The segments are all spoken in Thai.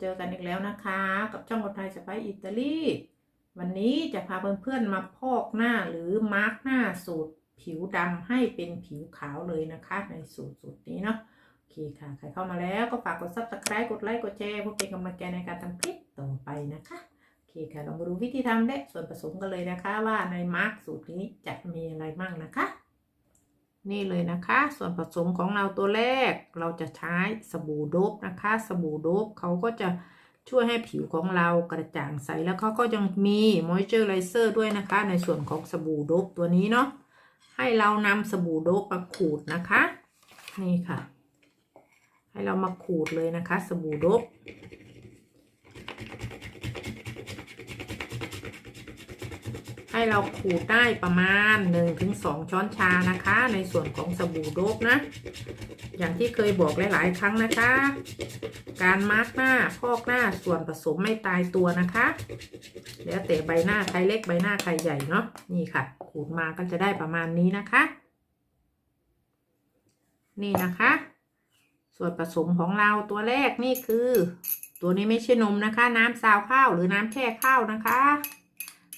เจอกันอีกแล้วนะคะ กับช่องคนไทยสไปอิตาลีวันนี้จะพาเพื่อนๆ มาพอกหน้าหรือมาร์กหน้าสูตรผิวดำให้เป็นผิวขาวเลยนะคะ ในสูตรสูตรนี้เนาะโอเคค่ะ ใครเข้ามาแล้วก็ฝากกด subscribe กดไลค์กดแชร์เพื่อเป็นกำลังใจในการทำคลิปต่อไปนะคะโอเคค่ะลองมาดูวิธีทำและส่วนผสมกันเลยนะคะ ว่าในมาร์กสูตรนี้จะมีอะไรบ้างนะคะ นี่เลยนะคะ ส่วนผสมของเราตัวแรกเราจะใช้สบู่โดบนะคะ สบู่โดบเขาก็จะช่วยให้ผิวของเรากระจ่างใสแล้วเขาก็ยังมีมอยเจอร์ไรเซอร์ด้วยนะคะ ในส่วนของสบู่โดบตัวนี้เนาะให้เรานำสบู่โดบมาขูดนะคะ นี่ค่ะ ให้เรามาขูดเลยนะคะ สบู่โดบ ให้เราขูดได้ประมาณ 1-2 ช้อนชานะคะ ในส่วนของสบู่โดบนะ อย่างที่เคยบอกหลาย ๆ ครั้งนะคะ การมาร์กหน้าพอกหน้าส่วนผสมไม่ตายตัวนะคะ แล้วแต่ใบหน้าใครเล็กใบหน้าใครใหญ่เนาะนี่ค่ะ ขูดมาก็จะได้ประมาณนี้นะคะ นี่นะคะ ส่วนผสมของเราตัวแรกนี่คือ ตัวนี้ไม่ใช่นมนะคะ น้ำซาวข้าวหรือน้ำแช่ข้าวนะคะ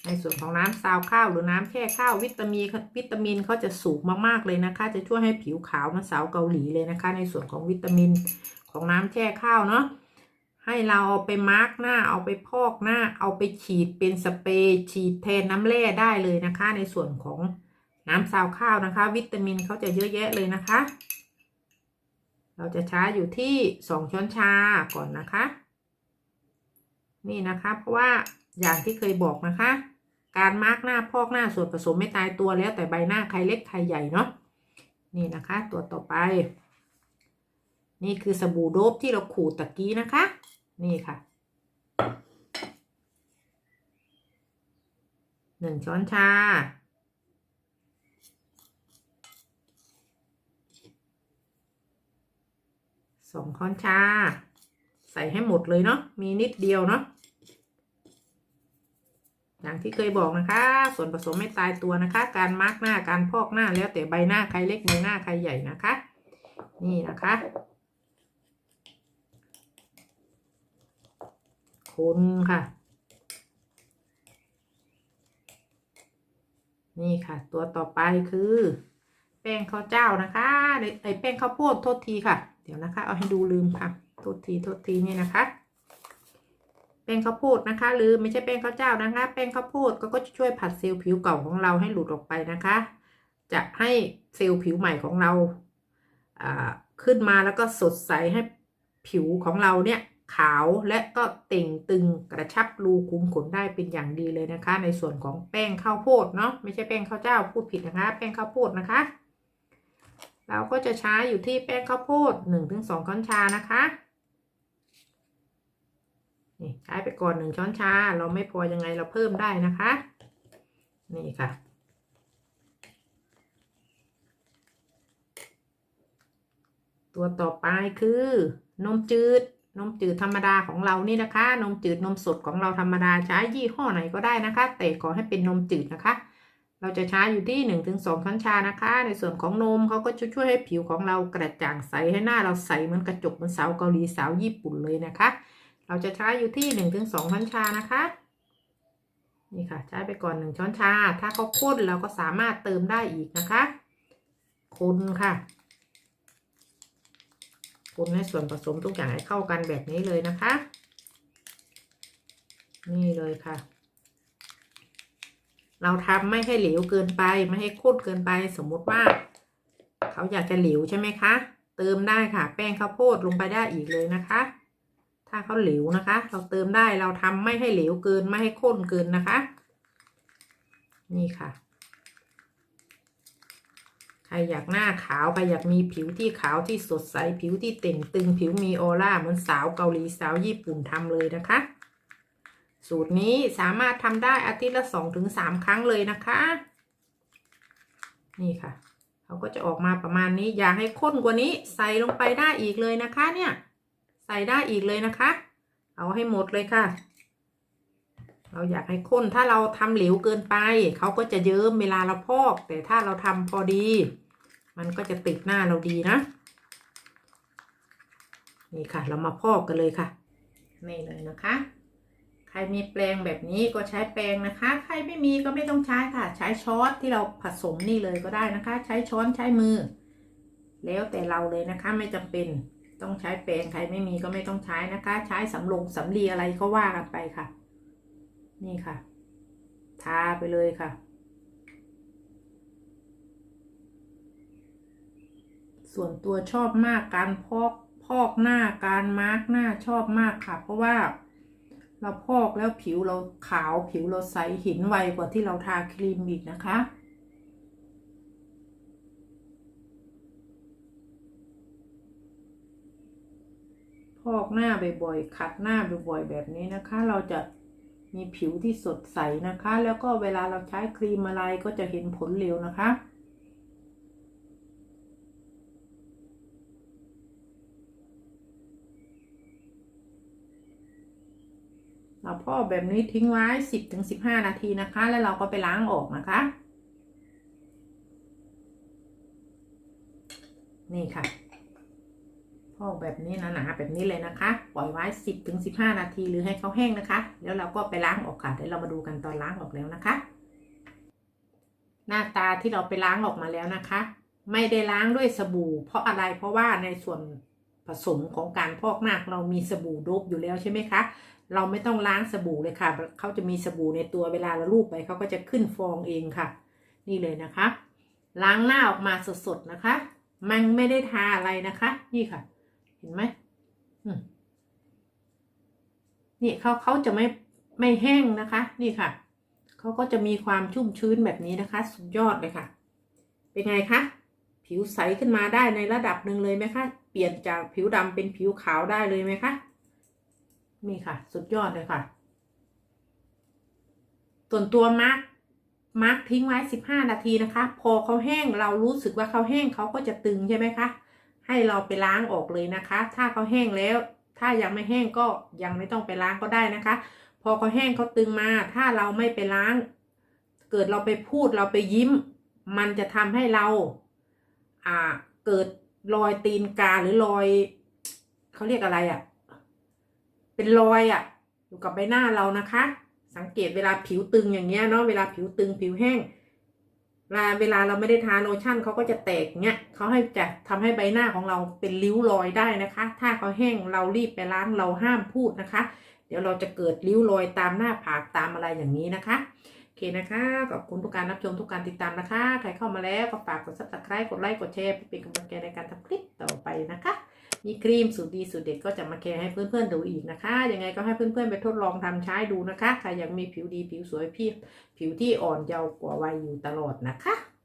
ในส่วนของน้ำซาวข้าวหรือน้ำแช่ข้าววิตามินวิตามินเขาจะสูงมากๆเลยนะคะ จะช่วยให้ผิวขาวมันสาวเกาหลีเลยนะคะ ในส่วนของวิตามินของน้ำแช่ข้าวเนาะให้เราเอาไปมาร์กหน้าเอาไปพอกหน้า เอาไปฉีดเป็นสเปรย์ฉีดแทนน้ำแร่ได้เลยนะคะ ในส่วนของน้ำซาวข้าวนะคะ วิตามินเขาจะเยอะแยะเลยนะคะ เราจะใช้อยู่ที่สองช้อนชาก่อนนะคะ นี่นะคะ เพราะว่าอย่างที่เคยบอกนะคะ การมาร์กหน้าพอกหน้าส่วนผสมไม่ตายตัวแล้วแต่ใบหน้าใครเล็กใครใหญ่เนาะนี่นะคะ ตัวต่อไป นี่คือสบู่โดบที่เราขูดตะกี้นะคะ นี่ค่ะหนึ่งช้อนชาสองช้อนชา ใส่ให้หมดเลยเนาะมีนิดเดียวเนาะ อย่างที่เคยบอกนะคะ ส่วนผสมไม่ตายตัวนะคะ การมาร์กหน้าการพอกหน้าแล้วแต่ใบหน้าใครเล็กใบหน้าใครใหญ่นะคะ นี่นะคะคนค่ะ นี่ค่ะ ตัวต่อไปคือ แป้งข้าวเจ้านะคะไอแป้งข้าวโพดโทษทีค่ะ เดี๋ยวนะคะ เอาให้ดูลืมค่ะโทษทีโทษทีนี่นะคะ แป้งข้าวโพดนะคะ หรือไม่ใช่แป้งข้าวเจ้านะคะ แป้งข้าวโพดก็ก็จะช่วยผัดเซลล์ผิวเก่าของเราให้หลุดออกไปนะคะ จะให้เซลล์ผิวใหม่ของเราขึ้นมาแล้วก็สดใสให้ผิวของเราเนี่ยขาวและก็เต่งตึงกระชับรูคุมขนได้เป็นอย่างดีเลยนะคะ ในส่วนของแป้งข้าวโพดเนาะไม่ใช่แป้งข้าวเจ้าพูดผิดนะคะ แป้งข้าวโพดนะคะ เราก็จะใช้อยู่ที่แป้งข้าวโพดหนึ่งถึงสองช้อนชานะคะ นี่ใช้ไปก่อนหนึ่งช้อนชา เราไม่พอยังไงเราเพิ่มได้นะคะ นี่ค่ะ ตัวต่อไปคือนมจืด นมจืดธรรมดาของเรานี่นะคะ นมจืดนมสดของเราธรรมดาใช้ยี่ห้อไหนก็ได้นะคะ แต่ขอให้เป็นนมจืดนะคะ เราจะใช้อยู่ที่1นถึงสช้อนชานะคะ ในส่วนของนมเขาก็จะช่วยให้ผิวของเรากระจ่างใสให้หน้าเราใสเหมือนกระจกเหมือนสาวเกาหลีสาวญี่ปุ่นเลยนะคะ เราจะใช้อยู่ที่1นถึงสองช้อนชานะคะ นี่ค่ะ ใช้ไปก่อน1ช้อนชา ถ้าเขาข้นเราก็สามารถเติมได้อีกนะคะ คนค่ะ คนให้ส่วนผสมทุกอย่างให้เข้ากันแบบนี้เลยนะคะ นี่เลยค่ะ เราทำไม่ให้เหลวเกินไปไม่ให้ข้นเกินไปสมมุติว่า เขาอยากจะเหลวใช่ไหมคะ เติมได้ค่ะ แป้งข้าวโพดลงไปได้อีกเลยนะคะ ถ้าเขาเหลวนะคะ เราเติมได้เราทำไม่ให้เหลวเกินไม่ให้ข้นเกินนะคะ นี่ค่ะ ใครอยากหน้าขาวใครอยากมีผิวที่ขาวที่สดใสผิวที่เต่งตึงผิวมีออร่าเหมือนสาวเกาหลีสาวญี่ปุ่นทำเลยนะคะ สูตรนี้สามารถทำได้อาทิตย์ละสองถึงสามครั้งเลยนะคะ นี่ค่ะเขาก็จะออกมาประมาณนี้ อยากให้ข้นกว่านี้ใส่ลงไปได้อีกเลยนะคะเนี่ย ใส่ได้อีกเลยนะคะ เอาให้หมดเลยค่ะ เราอยากให้ข้นถ้าเราทำเหลวเกินไป เขาก็จะเยิ้มเวลาเราพอก แต่ถ้าเราทำพอดี มันก็จะติดหน้าเราดีนะ นี่ค่ะ เรามาพอกกันเลยค่ะนี่เลยนะคะใครมีแปรงแบบนี้ก็ใช้แปรงนะคะ ใครไม่มีก็ไม่ต้องใช้ค่ะ ใช้ช้อนที่เราผสมนี่เลยก็ได้นะคะ ใช้ช้อนใช้มือ แล้วแต่เราเลยนะคะไม่จำเป็น ต้องใช้แปรงใครไม่มีก็ไม่ต้องใช้นะคะ ใช้สำลงสำลีอะไรก็ว่ากันไปค่ะ นี่ค่ะ ทาไปเลยค่ะ ส่วนตัวชอบมากการพอกพอกหน้าการมาร์กหน้าชอบมากค่ะ เพราะว่าเราพอกแล้วผิวเราขาวผิวเราใสหินไวกว่าที่เราทาครีมอีกนะคะ พ อกหน้าบ่อยๆขัดหน้าบ่อยๆแบบนี้นะคะ เราจะมีผิวที่สดใสนะคะ แล้วก็เวลาเราใช้ครีมอะไรก็จะเห็นผลเร็วนะคะ เราพอกแบบนี้ทิ้งไว้ 10-15 นาทีนะคะ แล้วเราก็ไปล้างออกนะคะ นี่ค่ะ พอกแบบนี้นะหนาแบบนี้เลยนะคะ ปล่อยไว้ 10-15 นาทีหรือให้เขาแห้งนะคะ แล้วเราก็ไปล้างออกค่ะเดี๋ยวเรามาดูกันตอนล้างออกแล้วนะคะ หน้าตาที่เราไปล้างออกมาแล้วนะคะ ไม่ได้ล้างด้วยสบู่ เพราะอะไรเพราะว่าในส่วนผสมของการพอกหน้าเรามีสบู่โดบอยู่แล้วใช่ไหมคะเราไม่ต้องล้างสบู่เลยค่ะ เขาจะมีสบู่ในตัวเวลาเราลูบไปเขาก็จะขึ้นฟองเองค่ะ นี่เลยนะคะ ล้างหน้าออกมาสดๆนะคะ มันไม่ได้ทาอะไรนะคะ นี่ค่ะ เห็นไหมนี่เขาเขาจะไม่ไม่แห้งนะคะ นี่ค่ะเขาก็จะมีความชุ่มชื้นแบบนี้นะคะ สุดยอดเลยค่ะ เป็นไงคะผิวใสขึ้นมาได้ในระดับหนึ่งเลยไหมคะ เปลี่ยนจากผิวดำเป็นผิวขาวได้เลยไหมคะนี่ค่ะ สุดยอดเลยค่ะ ส่วนตัวมาร์กมาร์กทิ้งไว้สิบห้านาทีนะคะ พอเขาแห้งเรารู้สึกว่าเขาแห้งเขาก็จะตึงใช่ไหมคะ ให้เราไปล้างออกเลยนะคะ ถ้าเขาแห้งแล้ว ถ้ายังไม่แห้งก็ยังไม่ต้องไปล้างก็ได้นะคะ พอเขาแห้งเขาตึงมา ถ้าเราไม่ไปล้าง เกิดเราไปพูดเราไปยิ้ม มันจะทำให้เราอ่าเกิดรอยตีนกาหรือรอยเขาเรียกอะไรอะ่ะ เป็นรอยอะ่ะ อยู่กับใบหน้าเรานะคะ สังเกตเวลาผิวตึงอย่างเงี้ยเนาะเวลาผิวตึงผิวแห้ง ลาเวลาเราไม่ได้ทาโลชั่นเขาก็จะแตกเงี้ยเขาให้จะทำให้ใบหน้าของเราเป็นริ้วรอยได้นะคะ ถ้าเขาแห้งเรารีบไปล้างเราห้ามพูดนะคะ เดี๋ยวเราจะเกิดริ้วรอยตามหน้าผากตามอะไรอย่างนี้นะคะโอเคนะคะขอบคุณทุกการรับชมทุกการติดตามนะคะ ใครเข้ามาแล้วก็ฝากกด subscribe กดไลค์กดแชร์เพื่อเป็นกำลังใจในการทำคลิปต่อไปนะคะ มีครีมสูตรดีสูตรเด็ดก็จะมาแชร์ให้เพื่อนๆดูอีกนะคะ ยังไงก็ให้เพื่อนๆไปทดลองทำใช้ดูนะคะใครยังมีผิวดีผิวสวยพี่ผิวที่อ่อนเยาว์กว่าวัยอยู่ตลอดนะคะ